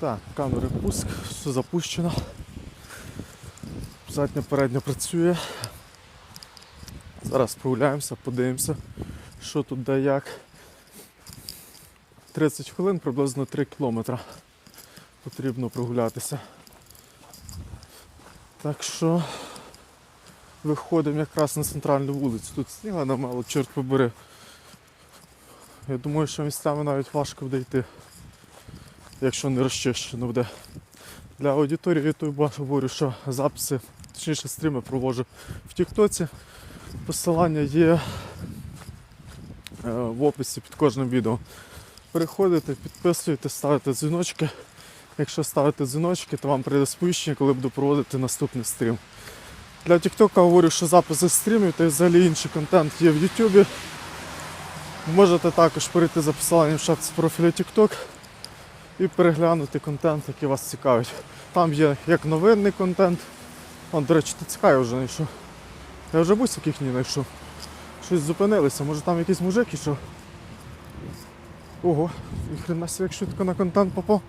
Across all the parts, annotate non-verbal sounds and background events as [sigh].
Так, камери пуск, все запущено. Задня передня працює. Зараз прогуляємося, подивимося, що тут де як. 30 хвилин, приблизно 3 кілометри потрібно прогулятися. Так що виходимо якраз на центральну вулицю. Тут сніга намало, чорт побери. Я думаю, що місцями навіть важко буде йти, якщо не розчищено буде. Для аудиторії YouTube говорю, що записи, точніше стріми проводжу в Тіктоці. Посилання є е, в описі під кожним відео. Переходите, підписуєте, ставите дзвіночки. Якщо ставите дзвіночки, то вам прийде сповіщення, коли буду проводити наступний стрім. Для TikTok говорю, що записи стрімів та взагалі інший контент є в YouTube. Можете також перейти за посиланням в шапці профілю TikTok і переглянути контент, який вас цікавить. Там є як новинний контент. Вон, до речі, ТЦК я вже знайшов. Я вже бусик їхній знайшов. Щось зупинилися, може там якийсь мужик ішов. Ого, ніхрена себе як швидко на контент попав.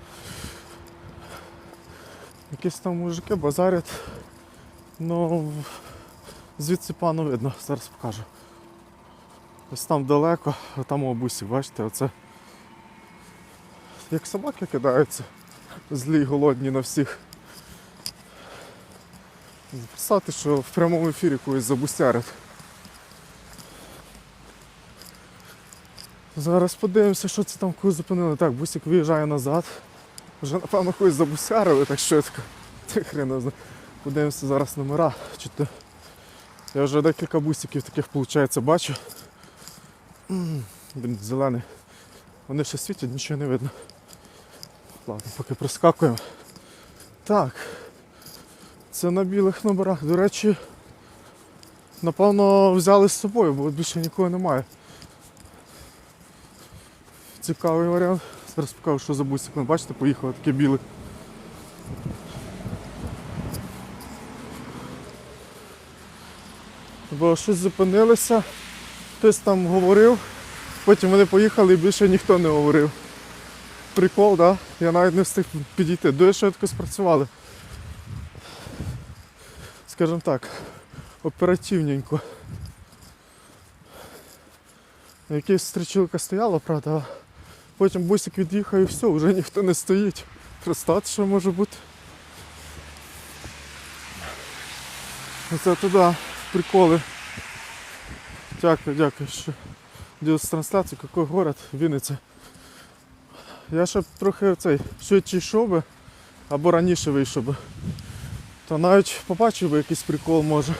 Якісь там мужики базарять. Ну звідси пану видно, зараз покажу. Ось там далеко, а там у бусі, бачите, оце. Як собаки кидаються, злі голодні на всіх. Представте, що в прямому ефірі когось забустярять. Зараз подивимося, що це там когось зупинили. Так, бусик виїжджає назад. Вже напевно когось забусярили так швидко. Це хрена знає. Подивимося зараз номера. Чи то... Я вже декілька бусиків таких виходить бачу. Блін, зелений. Вони ще світять, нічого не видно. Ладно, поки проскакуємо. Так. Це на білих номерах. До речі, напевно, взяли з собою, бо більше нікого немає. Цікавий варіант. Зараз покажу, що за бусик. Вон, Бачите, поїхали таке біле. Бо щось зупинилися, хтось там говорив, потім вони поїхали і більше ніхто не говорив. Прикол, да? Я навіть не встиг підійти. Дуже швидко спрацювали. Скажімо так, оперативненько. Якась стрічилка стояла, правда, а потім бусик від'їхав і все, вже ніхто не стоїть. Представте, що може бути. Оце туди приколи. Дякую, дякую, що ділиться трансляцію, який город, Вінниця. Я ще б трохи цей швидше йшов би, або раніше вийшов би. То навіть побачив би якийсь прикол може.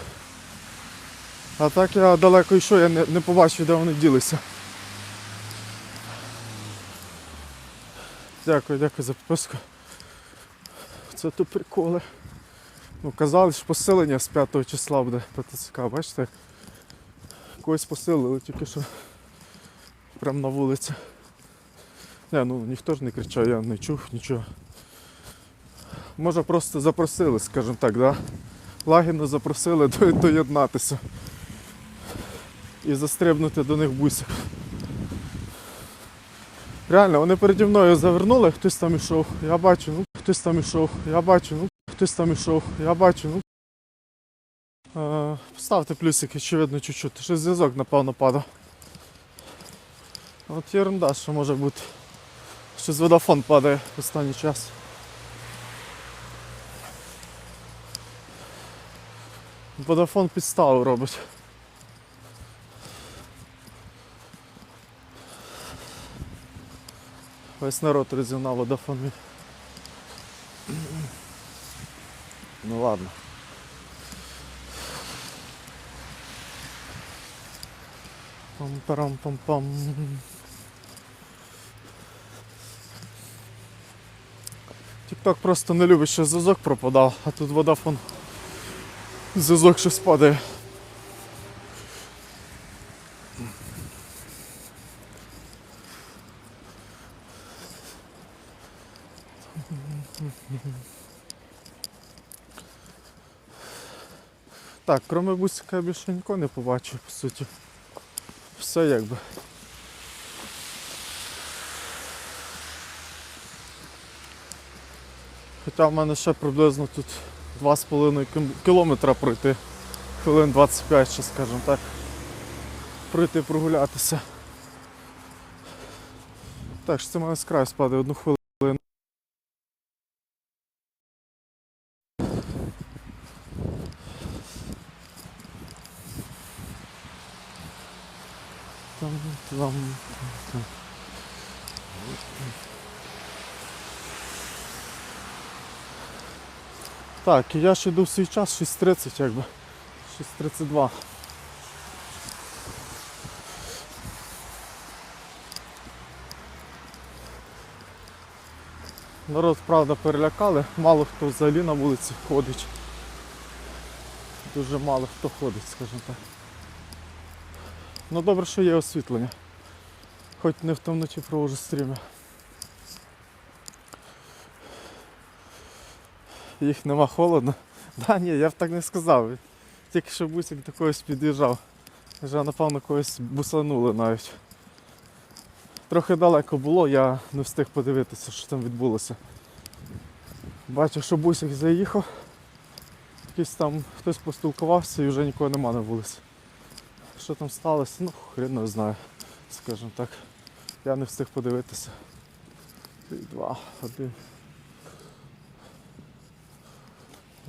А так я далеко йшов, я не, не побачив, де вони ділися. Дякую, дякую за підписку. Це то приколи. Ну, казали, що посилення з 5 числа буде ПТЦК, бачите? Когось посилили тільки що прямо на вулиці. Не, ну ніхто ж не кричав, я не чув нічого. Може просто запросили, скажімо так, да? Лагідно запросили до- доєднатися і застрибнути до них бусик. Реально, вони переді мною завернули, хтось там ішов, я бачу, ну, хтось там ішов, я бачу, ну, хтось там ішов, я бачу, ну. Е, Поставте плюсик, очевидно, чуть-чуть. Щось зв'язок, напевно, падав. От ерунда, що може бути. Щось водофон падає в останній час. Водофон підставу робить. Весь народ розігнав водофон мій. Ну ладно. Пам-парам-пам-пам. Тікток просто не любить, що зв'язок пропадав, а тут водафон. Зв'язок щось падає. Так, кроме бусика я більше нікого не побачив, по суті. Все якби. Хоча в мене ще приблизно тут 2,5 км- кілометра пройти. Хвилин 25, ще скажімо так. Пройти прогулятися. Так, що це мене з краю спадає одну хвилину. Там, там, там. Так, я ще йду в свій час 6.30 якби. 6.32. Народ, правда, перелякали, мало хто взагалі на вулиці ходить. Дуже мало хто ходить, скажімо так. Ну добре, що є освітлення. Хоч не в темноті провожу стріми. Їх нема холодно. [laughs] Да, ні, я б так не сказав. Тільки що бусик до когось під'їжджав. Вже напевно когось бусанули навіть. Трохи далеко було, я не встиг подивитися, що там відбулося. Бачу, що бусик заїхав. Якийсь там хтось поспілкувався і вже нікого нема на вулиці. Що там сталося? Ну, хрен не знаю, скажімо так. Я не встиг подивитися. Три, Два, один.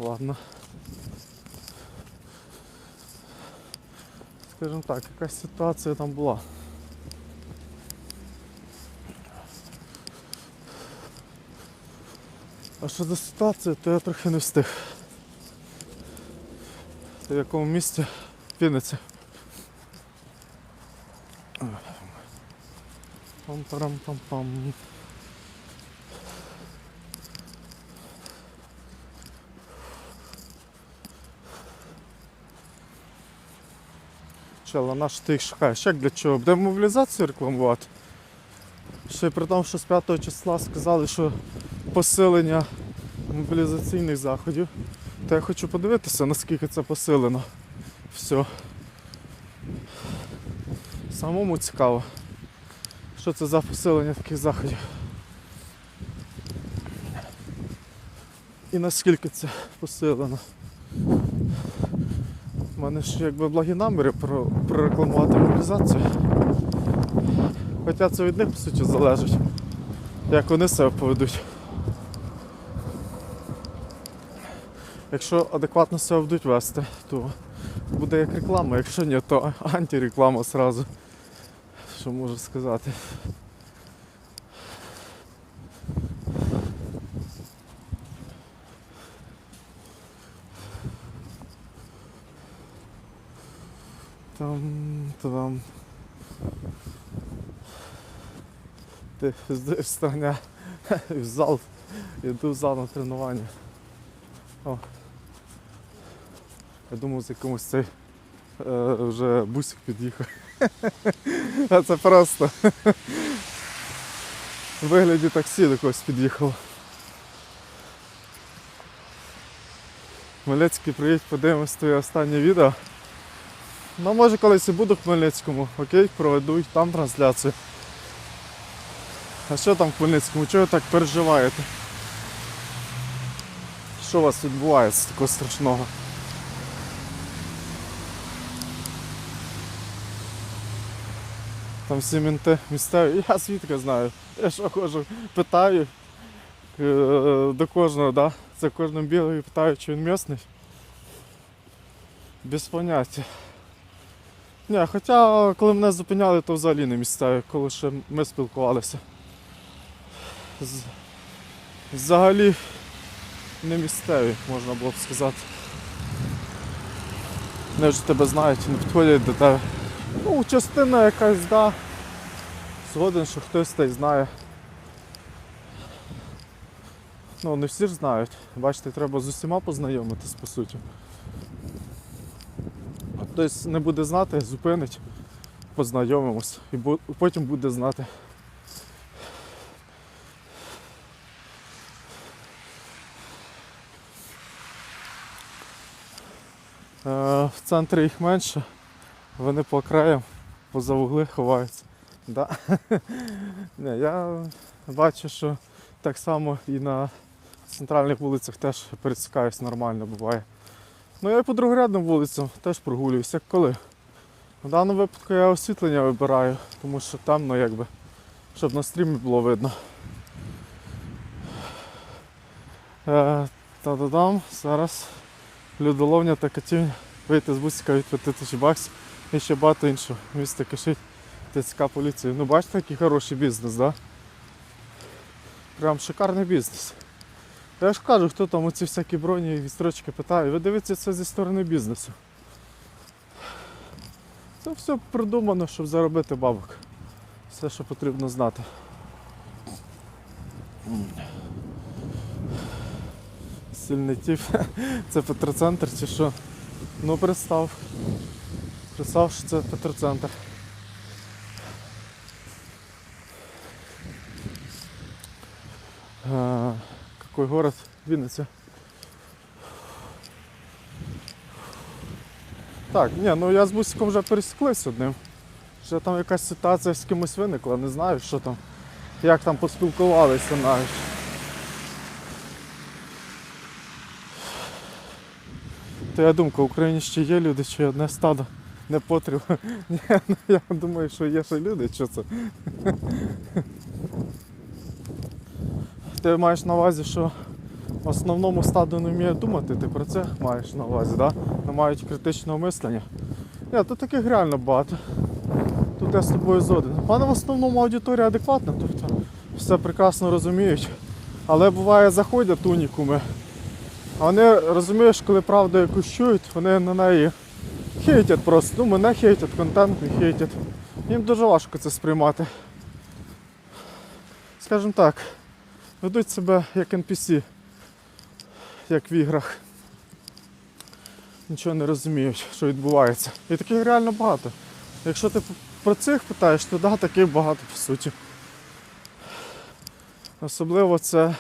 Ладно. Скажімо так, якась ситуація там була. А що за ситуація, то я трохи не встиг. Ти в якому місці? Вінниця. Пам-парам-пам-пам. Чела, наш ти їх шукаєш? Як для чого? Буде мобілізацію рекламувати? Ще при тому, що з 5 числа сказали, що посилення мобілізаційних заходів. То я хочу подивитися, наскільки це посилено. Все. Самому цікаво. Що це за посилення таких заходів? І наскільки це посилено? У мене ж якби благі наміри про, прорекламувати мобілізацію. Хоча це від них по суті залежить, як вони себе поведуть. Якщо адекватно себе будуть вести, то буде як реклама, якщо ні, то антиреклама сразу. Що можу сказати. Там, там. Ти з стороня в зал. Йду в зал на тренування. О. Я думав, з якомусь цей е, вже бусик під'їхав. А це просто. В вигляді таксі до когось під'їхало. Хмельницький, приїдь, подивимось твоє останнє відео. Ну, може колись і буду в Хмельницькому, окей, проведу і там трансляцію. А що там в Хмельницькому? Чого ви так переживаєте? Що у вас відбувається такого страшного? Там всі мінти місцеві. Я звідки знаю. Я що хожу, питаю е, до кожного, да? За кожним білим питаю, чи він місний. Без поняття. Ні, хоча коли мене зупиняли, то взагалі не місцеві, коли ще ми спілкувалися. З- Взагалі не місцеві, можна було б сказати. Вони вже тебе знають, не підходять до тебе. Ну, частина якась, да. Згоден, що хтось та й знає. Ну, не всі ж знають. Бачите, треба з усіма познайомитись, по суті. Хтось не буде знати, зупинить, познайомимось. І потім буде знати. Е, В центрі їх менше, вони по краям, поза вугли ховаються. Да. [laughs] Не, я бачу, що так само і на центральних вулицях теж пересікаюсь нормально буває. Ну я по другорядним вулицям теж прогулююсь, як коли. В даному випадку я освітлення вибираю, тому що темно якби, щоб на стрімі було видно. Е, Та-да-дам, зараз людоловня та катівня. Вийти з бусика від 5 тисяч баксів і ще багато іншого. Місто кишить ТЦК поліції. Ну бачите, який хороший бізнес, да? Прям шикарний бізнес. Я ж кажу, хто там оці всякі броні і відстрочки питає, ви дивіться це зі сторони бізнесу. Це все придумано, щоб заробити бабок. Все, що потрібно знати. Сильний тіп. [laughs] Це Петроцентр чи що? Ну представ. Представ, що це Петроцентр. А, какой город? Вінниця. Так, ні, ну я з бусиком вже пересіклись одним. Вже там якась ситуація з кимось виникла, не знаю, що там. Як там поспілкувалися навіть. То я думаю, в Україні ще є люди, чи одне стадо не потрібно. [laughs] Ні, ну я думаю, що є ще люди, що це. Ти маєш на увазі, що в основному стадо не вміє думати, ти про це маєш на увазі, да? не мають критичного мислення. Ні, тут таких реально багато. Тут я з тобою згоден. У мене в основному аудиторія адекватна, тобто все прекрасно розуміють. Але буває заходять унікуми. А вони розумієш, коли правду якусь чують, вони на неї хейтять просто. Ну, мене хейтять, контент не хейтять. Їм дуже важко це сприймати. Скажімо так, ведуть себе як NPC, як в іграх. Нічого не розуміють, що відбувається. І таких реально багато. Якщо ти про цих питаєш, то да, таких багато по суті. Особливо це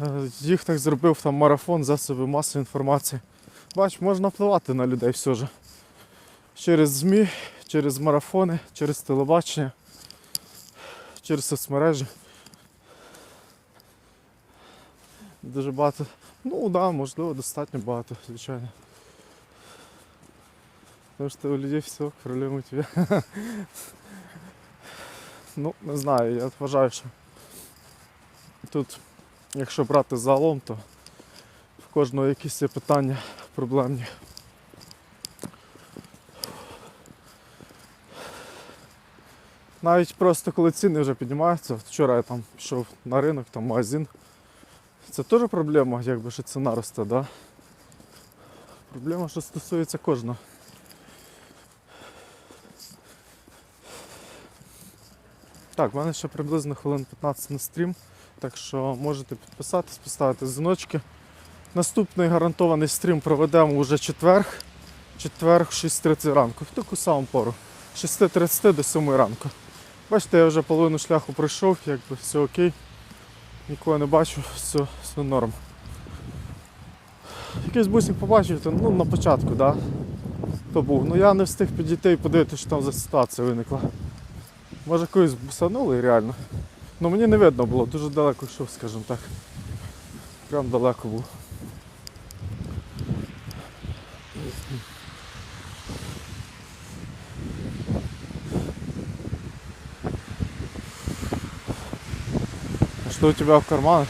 е, їх так зробив там марафон засоби масової інформації. Бач, можна впливати на людей все ж. Через ЗМІ, через марафони, через телебачення, через соцмережі. Дуже багато. Ну так, да, можливо, достатньо багато, звичайно. Тому що у людей все, у тебе. Ну, не знаю, я вважаю, що тут, якщо брати загалом, то в кожного якісь є питання проблемні. Навіть просто коли ціни вже піднімаються, вчора я там пішов на ринок, там магазин. Це теж проблема, якби що ціна росте, да? Проблема, що стосується кожного. Так, в мене ще приблизно хвилин 15 на стрім, так що можете підписатись, поставити дзвіночки. Наступний гарантований стрім проведемо вже четверг. Четверг в 6.30 ранку, в таку саму пору. З 6.30 до 7 ранку. Бачите, я вже половину шляху пройшов, якби все окей. Нікого не бачу, все, все норм. Якийсь бусик побачив, то, ну на початку, да? То був. Ну я не встиг підійти і подивитися, що там за ситуація виникла. Може когось бусанули реально. Ну мені не видно було, дуже далеко йшов, скажімо так. Прям далеко був. Что у тебя в карманах?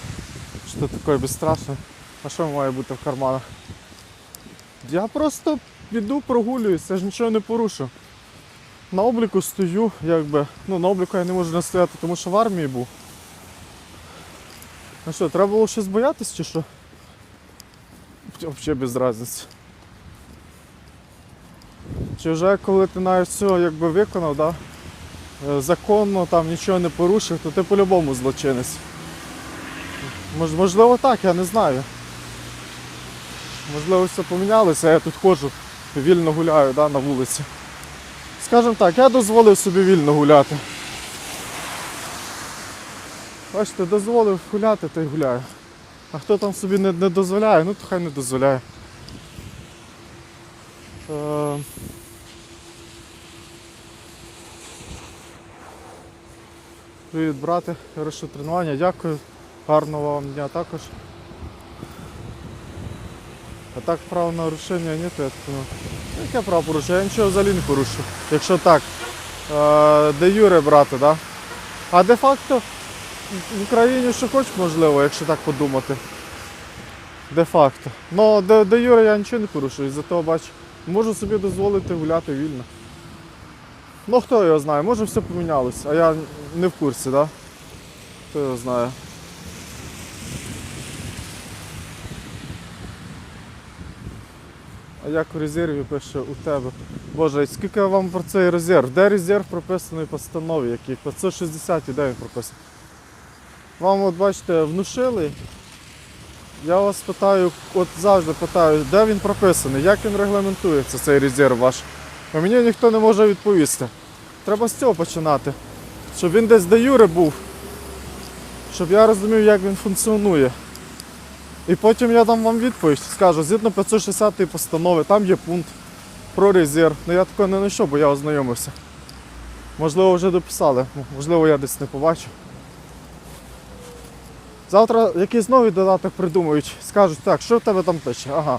Что такое бесстрашное? А що має бути в карманах? Я просто піду прогулююсь, я ж нічого не порушу. На обліку стою, якби. Ну, на обліку я не можу не стояти, тому що в армії був. А що, треба було щось боятись чи що? Взагалі без різниці. Чи вже коли ти навіть все якби виконав, да? е, законно там нічого не порушив, то ти по-любому злочинець. Мож- Можливо так, я не знаю. Можливо, все помінялося, я тут ходжу, вільно гуляю да, на вулиці. Скажімо так, я дозволив собі вільно гуляти. Бачите, дозволив гуляти, та й гуляю. А хто там собі не, не дозволяє, ну то хай не дозволяє. Е... Привіт, брате, хороше тренування, дякую. Гарного вам дня також. А так правонарушення ні, то я думаю. Яке правопорушення? Я нічого взагалі не порушив. Якщо так, де Юре брати, да? А де-факто в Україні що хоч можливо, якщо так подумати. Де-факто. Ну, де, де Юре я нічого не порушую, зато бачу, можу собі дозволити гуляти вільно. Ну хто його знає, може все помінялось, а я не в курсі, да? Хто його знає. А як в резерві пише у тебе? Боже, скільки вам про цей резерв? Де резерв прописаний в постанові? Який? 560 і де він прописаний? Вам от бачите, внушили. Я вас питаю, от завжди питаю, де він прописаний, як він регламентується, цей резерв ваш. А мені ніхто не може відповісти. Треба з цього починати. Щоб він десь де Юри був. Щоб я розумів, як він функціонує. І потім я дам вам відповідь, скажу, згідно 560 постанови, там є пункт про резерв. Ну я такого не знайшов, бо я ознайомився. Можливо, вже дописали, можливо, я десь не побачив. Завтра якийсь новий додаток придумають, скажуть, так, що в тебе там пише? Ага.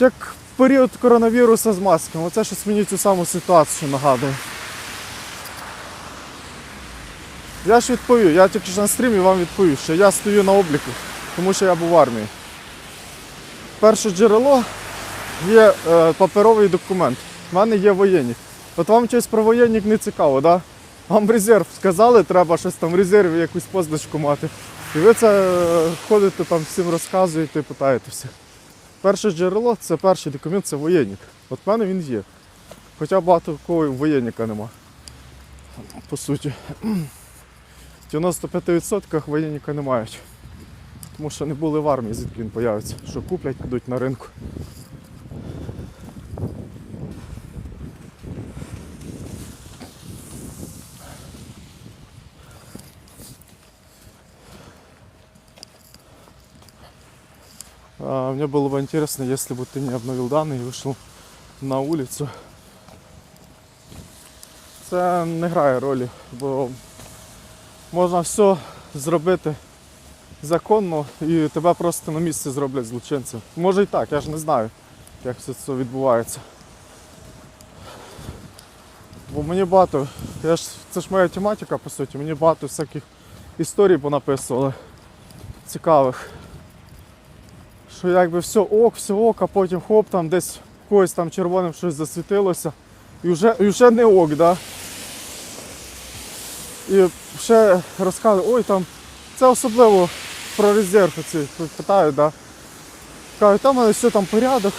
Як період коронавірусу з масками, оце щось мені цю саму ситуацію нагадує. Я ж відповів, я тільки що на стрімі вам відповів, що я стою на обліку, тому що я був в армії. Перше джерело є е, паперовий документ. У мене є воєнник. От вам щось про воєнник не цікаво, да? Вам резерв сказали, треба щось там в резерві якусь позначку мати. І ви це е, ходите там всім розказуєте і питаєте. Перше джерело це перший документ, це воєнник. От в мене він є. Хоча багато кого воєнника нема. По суті. В 95% воєнника не мають. Тому що не були в армії, звідки він появиться. Що куплять, підуть на ринку. А, мне было бы интересно, если бы ты не обновил данные и вышел на улицу. Це не грає ролі, бо можна все зробити законно і тебе просто на місці зроблять злочинцем. Може і так, я ж не знаю, як все це відбувається. Бо мені багато, я ж, це ж моя тематика по суті, мені багато всяких історій понаписували цікавих. Що якби все ок, все ок, а потім хоп, там десь когось там червоним щось засвітилося. І вже, і вже не ок, да? І ще розказують, ой там, це особливо про резерв оці питають, да? Кажуть, там мене все там порядок,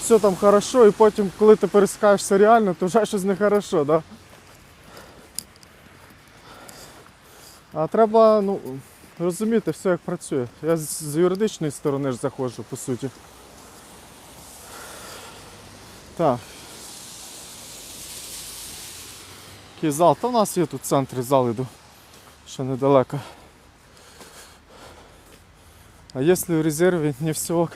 все там хорошо, і потім, коли ти пересікаєшся реально, то вже щось не хорошо, да? А треба, ну, розуміти все, як працює. Я з юридичної сторони ж заходжу, по суті. Так. Який зал? Та в нас є тут в центрі зал іду. Ще недалеко. А якщо в резерві не все ок?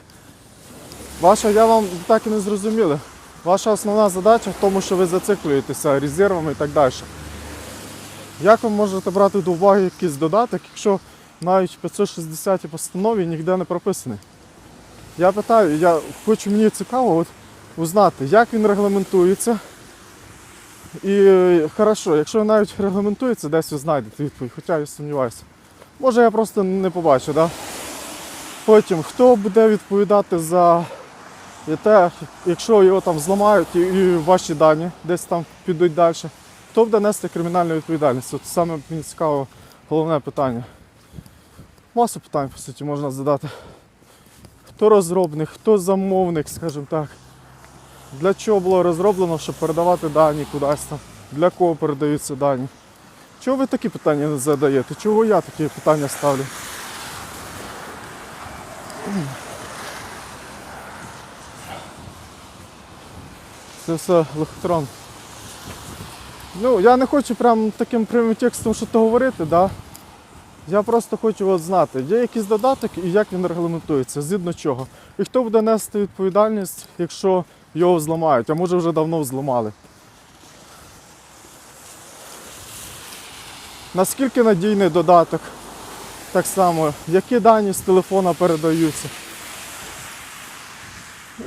Ваша, я вам так і не зрозуміли. Ваша основна задача в тому, що ви зациклюєтеся резервами і так далі. Як ви можете брати до уваги якийсь додаток, якщо навіть в 560 постанові ніде не прописаний? Я питаю, я хочу мені цікаво от, узнати, як він регламентується. І е, хорошо, якщо навіть регламентується, десь ви знайдете відповідь, хоча я сумніваюся. Може я просто не побачу, да? Потім, хто буде відповідати за те, якщо його там зламають і, ваші дані десь там підуть далі, хто буде нести кримінальну відповідальність? От саме мені цікаво головне питання. Масу питань, по суті, можна задати. Хто розробник, хто замовник, скажімо так. Для чого було розроблено, щоб передавати дані кудись там? Для кого передаються дані? Чого ви такі питання задаєте? Чого я такі питання ставлю? Це все лохотрон. Ну, я не хочу прям таким прямим текстом то говорити, да? Я просто хочу от знати, є якийсь додаток і як він регламентується, згідно чого. І хто буде нести відповідальність, якщо його зламають, а може вже давно взламали. наскільки надійний додаток, так само, які дані з телефона передаються.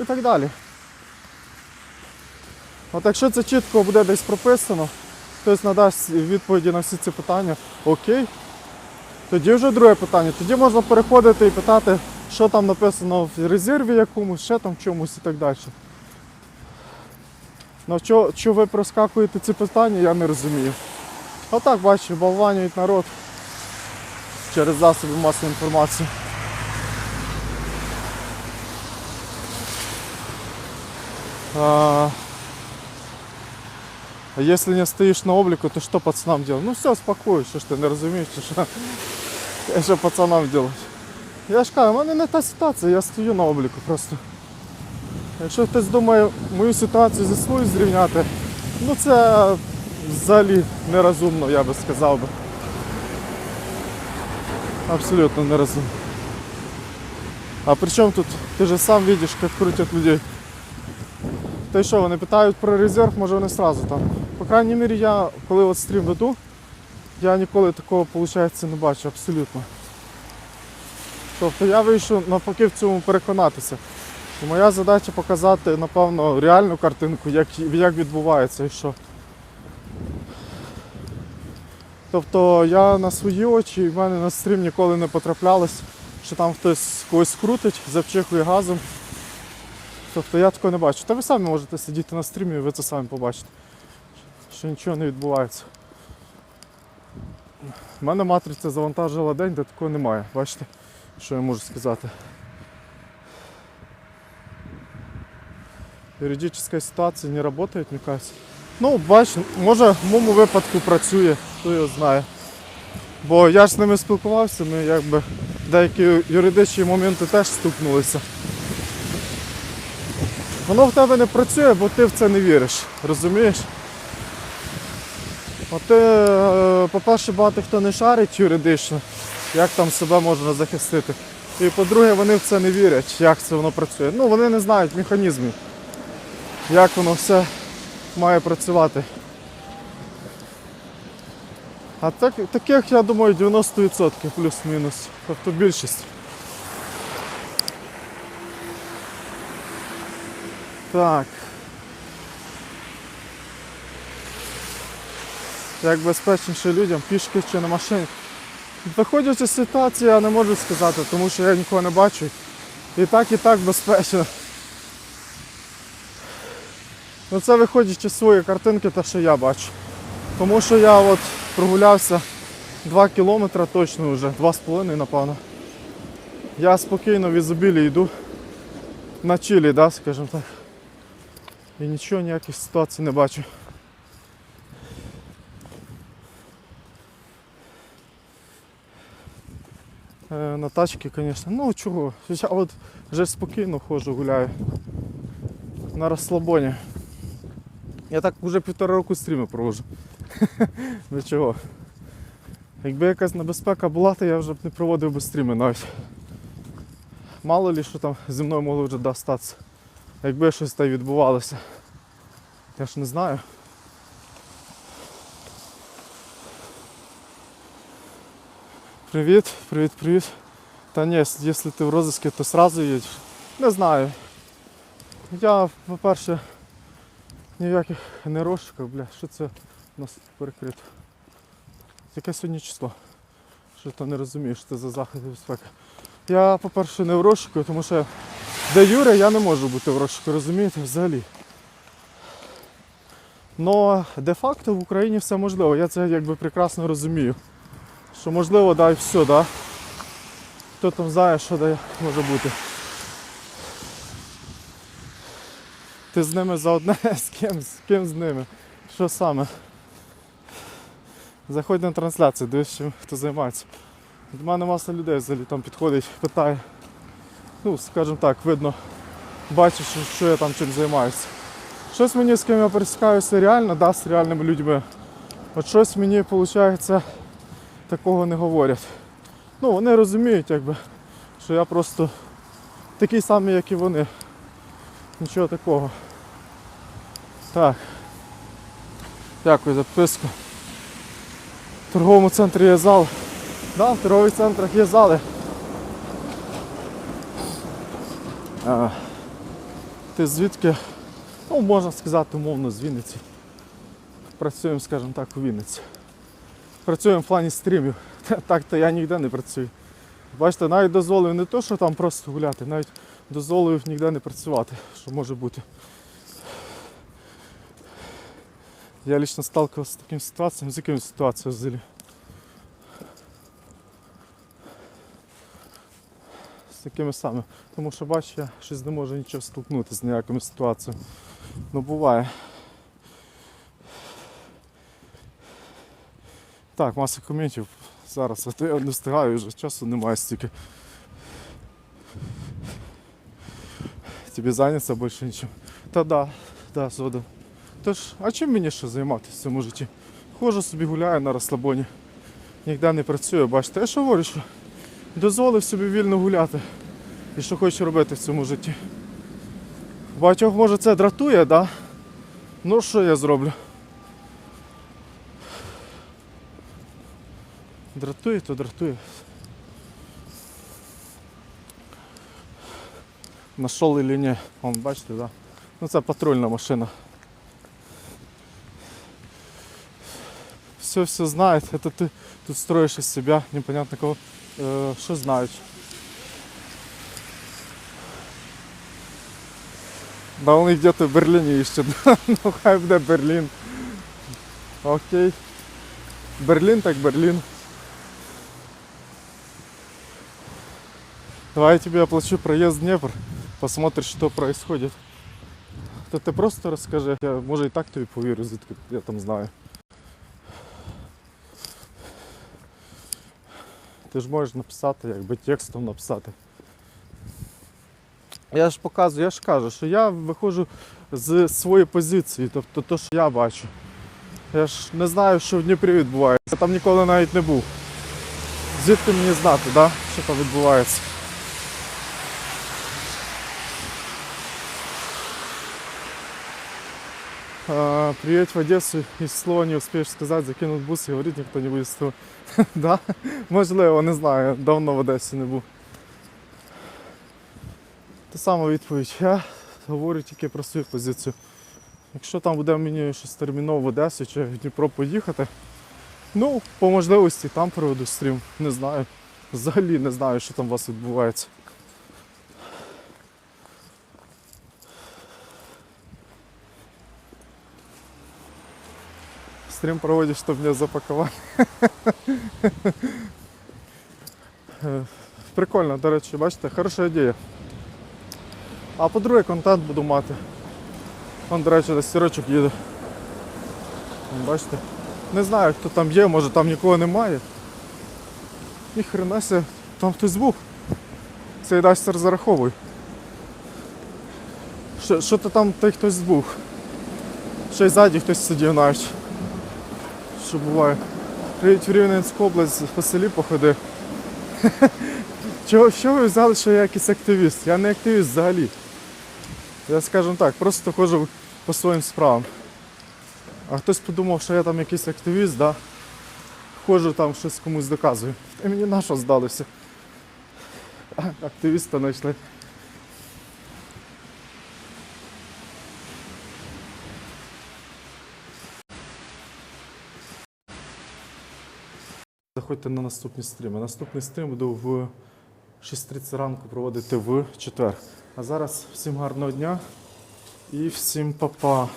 І так далі. От якщо це чітко буде десь прописано, хтось надасть відповіді на всі ці питання, окей. Тоді вже друге питання. Тоді можна переходити і питати, що там написано в резерві якомусь, ще там чомусь і так далі. Ну що, що ви проскакуєте ці питання, я не розумію. Отак бачу, болванюють народ через засоби масової інформації. А, если не стоишь на облику, то что пацанам делать? Ну все, успокойся, що ж ти не розумієш, що, що пацанам делать. Я ж кажу, в мене не та ситуація, я стою на обліку просто. Якщо хтось думає мою ситуацію зі свою зрівняти, ну це взагалі нерозумно, я би сказав би. Абсолютно нерозумно. А при чому тут, ти же сам видиш, як крутять людей. Та й що, вони питають про резерв, може вони сразу там. По крайній мірі, я, коли от стрім веду, я ніколи такого, виходить, не бачу, абсолютно. Тобто я вийшов навпаки в цьому переконатися. І моя задача показати, напевно, реальну картинку, як, як відбувається і що. Тобто я на свої очі, і в мене на стрім ніколи не потраплялось, що там хтось когось крутить, запчихує газом. Тобто я такого не бачу. Та ви самі можете сидіти на стрімі і ви це самі побачите. Що нічого не відбувається. У мене матриця завантажила день, де такого немає. Бачите, що я можу сказати. Юридична ситуація не працює, мені кажется. Ну, бач, може в моєму випадку працює, хто його знає. Бо я ж з ними спілкувався, ми якби деякі юридичні моменти теж стукнулися. Воно в тебе не працює, бо ти в це не віриш, розумієш? От ти, е, по-перше, багато хто не шарить юридично, як там себе можна захистити. І по-друге, вони в це не вірять, як це воно працює. Ну, вони не знають механізмів, як воно все має працювати. А так, таких, я думаю, 90% плюс-мінус. Тобто більшість. Так. Як безпечніше людям, пішки чи на машині. Виходячи з ситуації, я не можу сказати, тому що я нікого не бачу. І так, і так безпечно. Ну це виходячи з своєї картинки, те, що я бачу. Тому що я от прогулявся 2 кілометри точно вже, 2,5 напевно. Я спокійно в ізобілі йду на чилі, да, скажімо так. І нічого, ніяких ситуацій не бачу. Е, на тачці, звісно. Ну чого? [laughs] Я от вже спокійно ходжу, гуляю. На розслабоні. Я так вже півтора року стріми проводжу. Для [laughs] чого? Якби якась небезпека була, то я вже б не проводив би стріми навіть. Мало ли що там зі мною могло вже да, статися. Якби щось там відбувалося. Я ж не знаю. Привіт, привіт, привіт. Та ні, якщо ти в розиску, то сразу їдеш. Не знаю. Я, по-перше, ніяких не розшукав, бля, що це у нас перекрито. Яке сьогодні число? Що ти не розумієш, що це за заходи безпеки. Я, по-перше, не в розшуку, тому що де Юре я не можу бути в розшуку, розумієте, взагалі. Но де-факто в Україні все можливо. Я це якби прекрасно розумію. Що можливо, да, і все, да. Хто там знає, що де може бути. Ти з ними заодне, [laughs] з ким, з ким з ними. Що саме? Заходь на трансляцію, дивись, чим хто займається. До мене маса людей взагалі там підходить, питає. Ну, скажімо так, видно, бачиш, що я там чим займаюся. Щось мені з ким я пересікаюся реально, да, з реальними людьми. От щось мені, виходить, такого не говорять. Ну, вони розуміють, якби, що я просто такий самий, як і вони. Нічого такого. Так. Дякую за підписку. В торговому центрі є зал. Да, в торгових центрах є зали. А, ти звідки? Ну, можна сказати, умовно, з Вінниці. Працюємо, скажімо так, у Вінниці. Працюємо в плані стрімів. [laughs] Так-то я ніде не працюю. Бачите, навіть дозволив не то, що там просто гуляти, навіть дозволив ніде не працювати, що може бути. Я лично сталкивався з такими ситуаціями, з якими ситуаціями взагалі. З такими самими. Тому що бачу, я щось не можу нічого столкнутися з ніякими ситуаціями. Ну буває. Так, маса коментів зараз, а то я не встигаю вже, часу немає стільки. Тобі зайнятися більше нічим. Та да, да, згоден. Тож, а чим мені ще займатися в цьому житті? Ходжу собі гуляю на розслабоні. Ніде не працюю, бачите, я ж говорю, що дозволив собі вільно гуляти. І що хочу робити в цьому житті. Багатьох може це дратує, да? Ну що я зроблю? Дратує, то дратує. Нашов или ні. Вон, бачите, да? Ну це патрульна машина. Все, все знает. Это ты тут строишь из себя непонятно кого. Э, что знають. Да он их где-то в Берлине ищет. [laughs] ну хай буде Берлін. Окей. Берлін так Берлін. Давай я тебе оплачу проезд в Днепр. Посмотришь, что происходит. То ти просто розкажи. Я може і так тобі повірю, звідки я там знаю. Ти ж можеш написати, якби текстом написати. Я ж показую, я ж кажу, що я виходжу з своєї позиції, тобто то, що я бачу. Я ж не знаю, що в Дніпрі відбувається. Я там ніколи навіть не був. Звідки мені знати, да? що там відбувається? А, в Одессу и слова не успеешь сказать, закинуть бус и говорить никто не того. [laughs] да? Можливо, не знаю, давно в Одесі не був. Та сама відповідь. Я говорю тільки про свою позицію. Якщо там буде мені щось терміново в Одесу чи в Дніпро поїхати, ну, по можливості там проведу стрім. Не знаю. Взагалі не знаю, що там у вас відбувається. Стрим проводишь, чтобы меня запаковали. [laughs] Прикольно, до речі, бачите, хороша ідея. А по-друге, контент буду мати. Вон, до речі, десь сірочок їде. Бачите? Не знаю, хто там є, може там нікого немає. Ніхрена ся, там хтось був. Цей дастер зараховуй. Що, що то там той хтось був. Ще й ззаді хтось сидів навіть. Що буває. Приїдь в Рівненську область по селі походи. [laughs] Чого, що ви взяли, що я якийсь активіст? Я не активіст взагалі. Я скажу так, просто ходжу по своїм справам. А хтось подумав, що я там якийсь активіст, да? Ходжу там щось комусь доказую. Та мені на що здалося? Активіста знайшли. Заходьте на наступні стріми. Наступний стрім буду в 6.30 ранку проводити в четвер. А зараз всім гарного дня і всім па-па.